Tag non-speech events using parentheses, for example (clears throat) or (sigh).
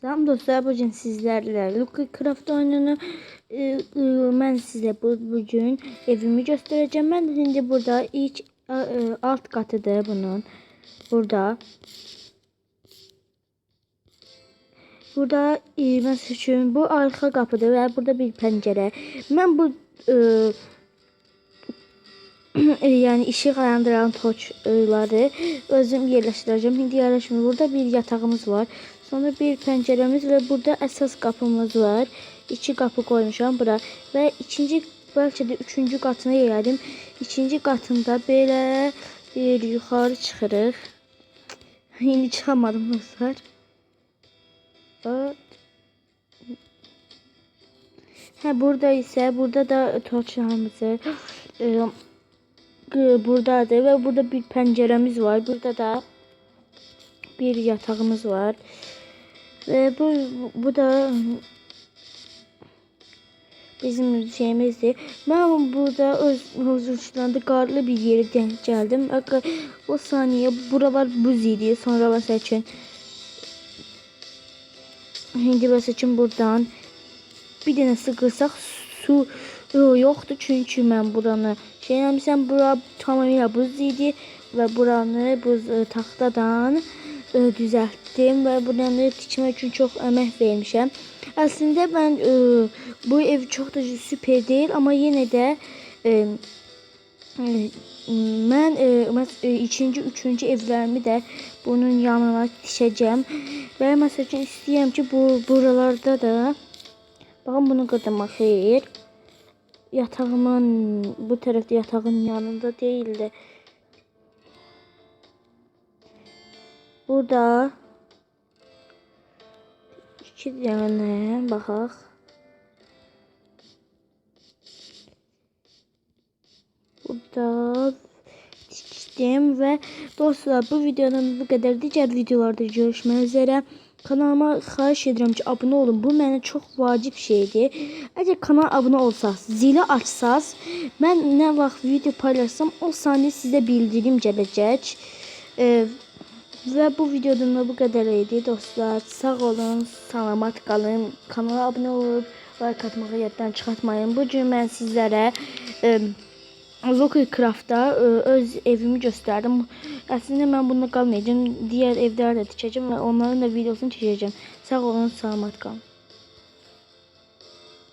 Salam dostlar, bu gün sizlərlə Lucky Craft oyununu e, e, mən sizə bu bugün evimi göstərəcəm. Mən indi burada ilk e, alt qatıdır bunun. Burada Burada e, üçün bu arxa qapıdır və burada bir pəncərə. Mən bu e, (clears throat) e, yəni işıq ayandıran toçları özüm yerləşdirəcəm. İndi yerləşmir. Burada bir yatağımız var. Sonra bir pəncərəmiz və burada əsas qapımız var. İki qapı qoymuşam bura və ikinci bəlkə də üçüncü qatına gəldim. İkinci qatında belə bir yuxarı çıxırıq. (laughs) İndi çıxamadım dostlar. Hə burada isə burada da torçlarımızı (gasps) e, e, buradadır və burada bir pəncərəmiz var. Burada da bir yatağımız var. Ve bu, bu da bizim şeyimizdir. Ben burada öz huzurçularında qarlı bir yere denk geldim. Aga, o saniye buralar buz idi. Sonra mesela için Hindi mesela için buradan bir dənə sıqırsaq su yoktu çünkü mən buranı şey eləmişəm. Bura tamamilə buz idi və buranı buz e, taxtadan e, düzəltdim və buranı tikmək üçün çox əmək vermişəm. Əslində mən e, bu ev çox da super deyil, amma yenə də e, e, mən e, ikinci, üçüncü evlərimi də bunun yanına tikəcəm. Və məsəl üçün istəyirəm ki, bu buralarda da baxın bunu qırdım xeyir. Yatağımın bu tərəfdə yatağın yanında deyildi. Burada iki dənə baxaq. Burada tikdim və dostlar bu videodan bu qədər. Digər videolarda görüşmək üzrə. Kanalıma xahiş edirəm ki, abunə olun. Bu mənə çox vacib şeydir. Əgər kanala abunə olsaz, zili açsaz, mən nə vaxt video paylaşsam, o saniyə sizə bildirim gələcək. Ee, ve bu videodan da bu kadar idi dostlar. Sağ olun, salamat qalın. Kanala abunə olub like atmağı yaddan çıxartmayın. Bu gün mən sizlərə e, Loki Craft'da e, öz evimi göstərdim. Əslində mən bununla qalmayacağım. Digər evlərdə tikəcəm və onların da videosunu çəkəcəm. Sağ olun, salamat qalın.